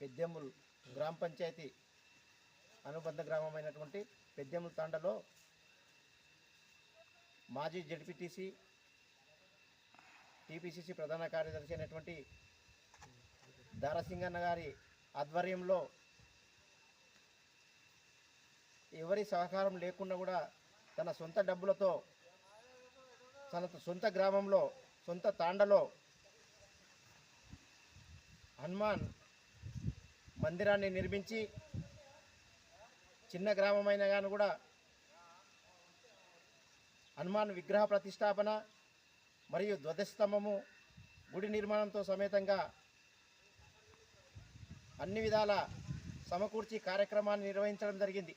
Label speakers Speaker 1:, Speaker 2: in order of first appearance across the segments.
Speaker 1: పెద్దెమ్ములు గ్రామ పంచాయతీ అనుబంధ గ్రామమైనటువంటి పెద్దెముల్ తాండలో మాజీ జడ్పీటీసీ టీపీసీసీ ప్రధాన కార్యదర్శి అయినటువంటి దారసింగన్న గారి ఆధ్వర్యంలో ఎవరి సహకారం లేకుండా కూడా తన సొంత డబ్బులతో తన సొంత గ్రామంలో సొంత తాండలో హనుమాన్ మందిరాన్ని నిర్మించి చిన్న గ్రామమైన కానీ కూడా హనుమాన్ విగ్రహ ప్రతిష్టాపన మరియు ధ్వజస్తంభము గుడి నిర్మాణంతో సమేతంగా అన్ని విధాల సమకూర్చి కార్యక్రమాన్ని నిర్వహించడం జరిగింది.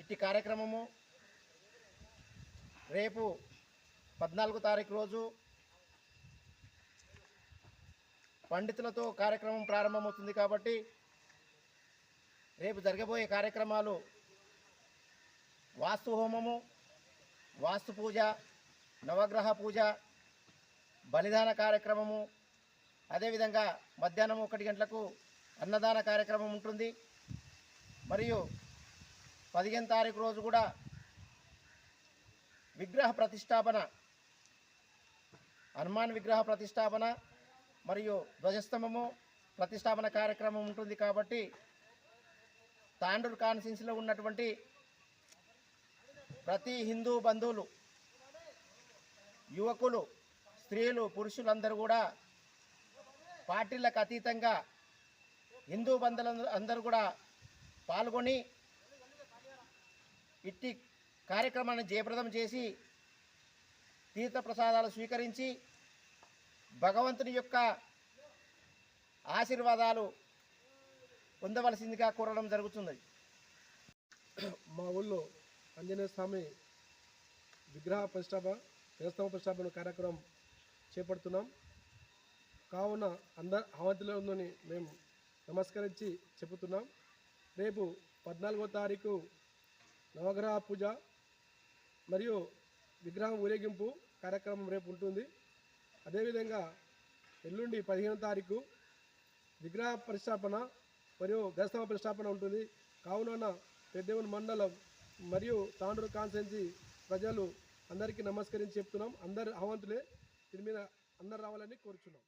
Speaker 1: ఇట్టి కార్యక్రమము రేపు పద్నాలుగు తారీఖు రోజు పండితులతో కార్యక్రమం ప్రారంభమవుతుంది కాబట్టి రేపు జరగబోయే కార్యక్రమాలు వాస్తు హోమము వాస్తు పూజ నవగ్రహ పూజ బలిదాన కార్యక్రమము అదేవిధంగా మధ్యాహ్నం ఒకటి గంటలకు అన్నదాన కార్యక్రమం ఉంటుంది. మరియు పదిహేను తారీఖు రోజు కూడా విగ్రహ ప్రతిష్టాపన హనుమాన్ విగ్రహ ప్రతిష్టాపన మరియు ధ్వజస్తంభము ప్రతిష్టాపన కార్యక్రమం ఉంటుంది కాబట్టి తాండూరు కాన్స్టిట్యున్సీలో ఉన్నటువంటి ప్రతి హిందూ బంధువులు యువకులు స్త్రీలు పురుషులందరూ కూడా పార్టీలకు అతీతంగా హిందూ బంధువులు అందరూ కూడా పాల్గొని ఇట్టి కార్యక్రమాన్ని జయప్రదం చేసి తీర్థ ప్రసాదాలు స్వీకరించి భగవంతుని యొక్క ఆశీర్వాదాలు పొందవలసిందిగా కోరడం జరుగుతుంది.
Speaker 2: మా ఊళ్ళో ఆంజనేయ స్వామి విగ్రహ ప్రతిష్టాప దేవస్థాన ప్రతిష్టాపన కార్యక్రమం చేపడుతున్నాం. కావున అందరు అవంతిలో ఉందని మేము నమస్కరించి చెబుతున్నాం. రేపు పద్నాలుగో తారీఖు నవగ్రహ పూజ మరియు విగ్రహం ఊరేగింపు కార్యక్రమం రేపు ఉంటుంది. అదేవిధంగా ఎల్లుండి పదిహేను తారీఖు విగ్రహ ప్రతిష్టాపన మరియు దేవస్థాన ప్రతిష్టాపన ఉంటుంది. కావున పెద్దవన్ మండలం మరియు తాండూరు కాన్సెన్సీ ప్రజలు అందరికీ నమస్కరించి చెప్తున్నాం. అందరు అవంతులే. దీని మీద అందరు రావాలని కోరుచున్నాం.